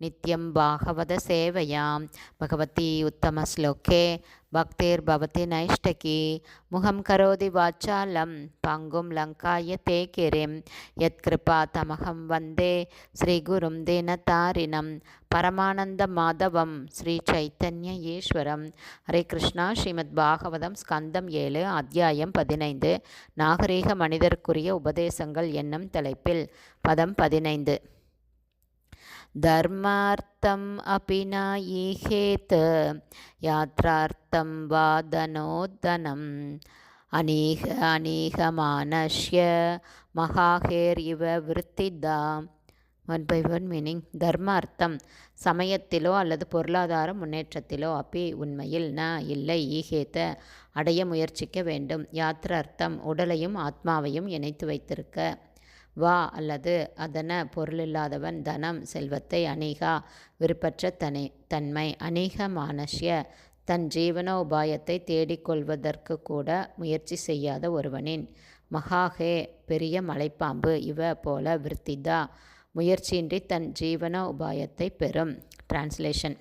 நித்யம் பாகவத சேவையாம். பகவதி உத்தம ஸ்லோகே. பக்தேர் பக்திர்பவதி நைஷ்டகி. முகம் கரோதி வாச்சாலம். பங்கும் லங்காய தே கிரிம் யத்கிருபா தமகம் வந்தே. ஸ்ரீகுரும் தீனதாரிணம் பரமானந்த மாதவம். ஸ்ரீ சைத்தன்ய ஈஸ்வரம். ஹரே கிருஷ்ணா. ஸ்ரீமத் பாகவதம் ஸ்கந்தம் ஏழு அத்தியாயம் பதினைந்து. நாகரீக மனிதருக்குரிய உபதேசங்கள் என்னும் தலைப்பில். பதம் பதினைந்து. தர்மார்த்தம் अपि न ईहेत् यात्रार्थं वा धनोद्धनम् अनीह अनीहमानस्य மகாஹேர் விருத்திதா ஒன் பை ஒன் மீனிங் தர்மார்த்தம் சமயத்திலோ அல்லது பொருளாதார முன்னேற்றத்திலோ அப்பி உண்மையில் ந இல்லை ஈகேத்த அடைய முயற்சிக்க வேண்டும் யாத்திரார்த்தம் உடலையும் ஆத்மாவையும் இணைத்து வைத்திருக்க வா அல்லது அதன பொருளில்லாதவன் தனம் செல்வத்தை அநீகா விருப்பற்ற தனி தன்மை அநீக மானஷ்ய தன் ஜீவனோபாயத்தை தேடிக்கொள்வதற்கு கூட முயற்சி செய்யாத ஒருவனின். மகாகே பெரிய மலைப்பாம்பு இவ போல விருத்திதா முயற்சியின்றி தன் ஜீவன உபாயத்தை பெறும். டிரான்ஸ்லேஷன்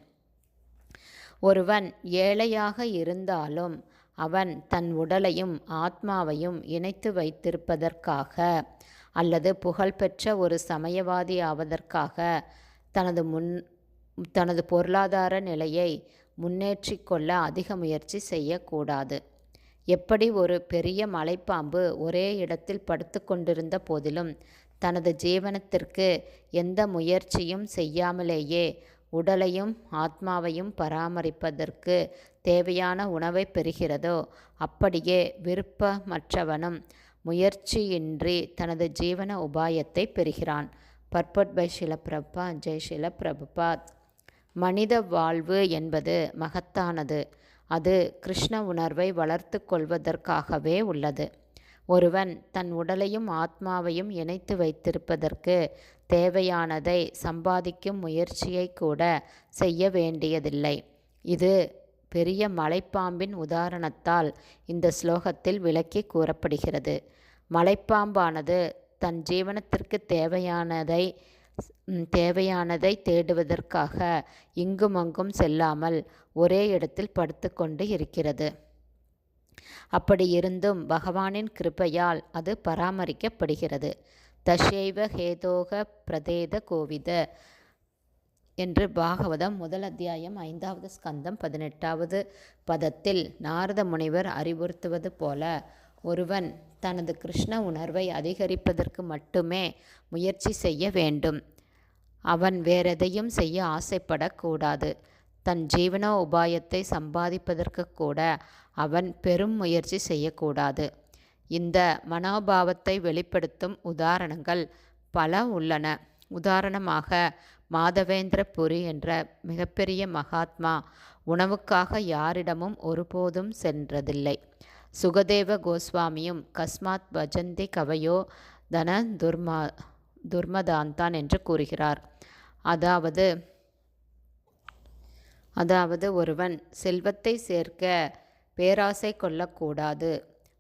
ஒருவன் ஏழையாக இருந்தாலும் அவன் தன் உடலையும் ஆத்மாவையும் இணைத்து வைத்திருப்பதற்காக அல்லது புகழ்பெற்ற ஒரு சமயவாதி ஆவதற்காக தனது முன் தனது பொருளாதார நிலையை முன்னேற்றி கொள்ள அதிக முயற்சி செய்யக்கூடாது. எப்படி ஒரு பெரிய மலைப்பாம்பு ஒரே இடத்தில் படுத்து கொண்டிருந்த போதிலும் தனது ஜீவனத்திற்கு எந்த முயற்சியும் செய்யாமலேயே உடலையும் ஆத்மாவையும் பராமரிப்பதற்கு தேவையான உணவை பெறுகிறதோ அப்படியே விருப்பமற்றவனும் முயற்சியின்றி தனது ஜீவன உபாயத்தை பெறுகிறான். பர்பட் பை ஷிலப்பிரபா ஜெய் ஷிலப்பிரபுபாத். மனித வாழ்வு என்பது மகத்தானது. அது கிருஷ்ண உணர்வை வளர்த்து கொள்வதற்காகவே உள்ளது. ஒருவன் தன் உடலையும் ஆத்மாவையும் இணைத்து வைத்திருப்பதற்கு தேவையானதை சம்பாதிக்கும் முயற்சியை கூட செய்ய வேண்டியதில்லை. இது பெரிய மலைப்பாம்பின் உதாரணத்தால் இந்த ஸ்லோகத்தில் விளக்கி கூறப்படுகிறது. மலைப்பாம்பானது தன் ஜீவனத்திற்கு தேவையானதை தேவையானதை தேடுவதற்காக இங்குமங்கும் செல்லாமல் ஒரே இடத்தில் படுத்துக்கொண்டு இருக்கிறது. அப்படி இருந்தும் பகவானின் கிருப்பையால் அது பராமரிக்கப்படுகிறது. தஷைவ ஹேதோக பிரதேத கோவித என்று பாகவதம் முதல் அத்தியாயம் ஐந்தாவது ஸ்கந்தம் பதினெட்டாவது பதத்தில் நாரத முனிவர் அறிவுறுத்துவது போல ஒருவன் தனது கிருஷ்ண உணர்வை அதிகரிப்பதற்கு மட்டுமே முயற்சி செய்ய வேண்டும். அவன் வேறெதையும் செய்ய ஆசைப்படக்கூடாது. தன் ஜீவன உபாயத்தை சம்பாதிப்பதற்கு கூட அவன் பெரும் முயற்சி செய்யக்கூடாது. இந்த மனோபாவத்தை வெளிப்படுத்தும் உதாரணங்கள் பல உள்ளன. உதாரணமாக மாதவேந்திர புரி என்ற மிகப்பெரிய மகாத்மா உணவுக்காக யாரிடமும் ஒருபோதும் சென்றதில்லை. சுகதேவ கோஸ்வாமியும் கஸ்மாத் பஜந்தி கவையோ தன துர்மா துர்மதாந்தான் என்று கூறுகிறார். அதாவது அதாவது ஒருவன் செல்வத்தை சேர்க்க பேராசை கொள்ளக்கூடாது.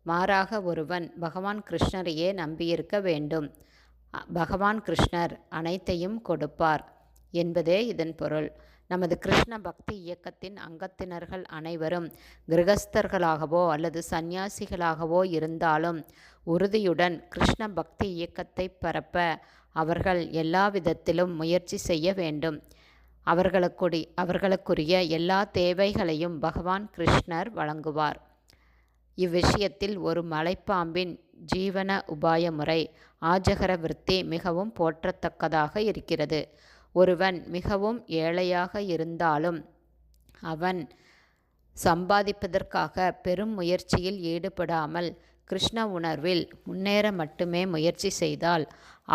மாறாக ஒருவன் பகவான் கிருஷ்ணரையே நம்பியிருக்க வேண்டும். பகவான் கிருஷ்ணர் அனைத்தையும் கொடுப்பார் என்பதே இதன் பொருள். நமது கிருஷ்ண பக்தி இயக்கத்தின் அங்கத்தினர்கள் அனைவரும் கிரகஸ்தர்களாகவோ அல்லது சந்நியாசிகளாகவோ இருந்தாலும் உறுதியுடன் கிருஷ்ண பக்தி இயக்கத்தை பரப்ப அவர்கள் எல்லா விதத்திலும் முயற்சி செய்ய வேண்டும். அவர்களுக்குடி அவர்களுக்குரிய எல்லா தேவைகளையும் பகவான் கிருஷ்ணர் வழங்குவார். இவ்விஷயத்தில் ஒரு மலைப்பாம்பின் ஜீவன உபாய முறை ஆஜகர விருத்தி மிகவும் போற்றத்தக்கதாக இருக்கிறது. ஒருவன் மிகவும் ஏழையாக இருந்தாலும் அவன் சம்பாதிப்பதற்காக பெரும் முயற்சியில் ஈடுபடாமல் கிருஷ்ண உணர்வில் முன்னேற மட்டுமே முயற்சி செய்தால்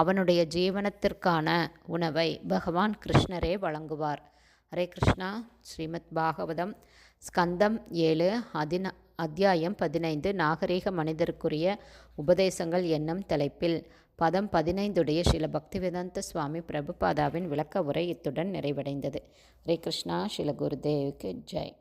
அவனுடைய ஜீவனத்திற்கான உணவை பகவான் கிருஷ்ணரே வழங்குவார். ஹரே கிருஷ்ணா. ஸ்ரீமத் பாகவதம். ஸ்கந்தம் ஏழு அதின அத்தியாயம் பதினைந்து நாகரீக மனிதருக்குரிய உபதேசங்கள் என்னும் தலைப்பில். பதம் பதினைந்துடைய ஸ்ரீல பக்திவேதாந்த சுவாமி பிரபுபாதாவின் விளக்க உரை இத்துடன் நிறைவடைந்தது. ஹரே கிருஷ்ணா ஸ்ரீல குருதேவுக்கு ஜெய்.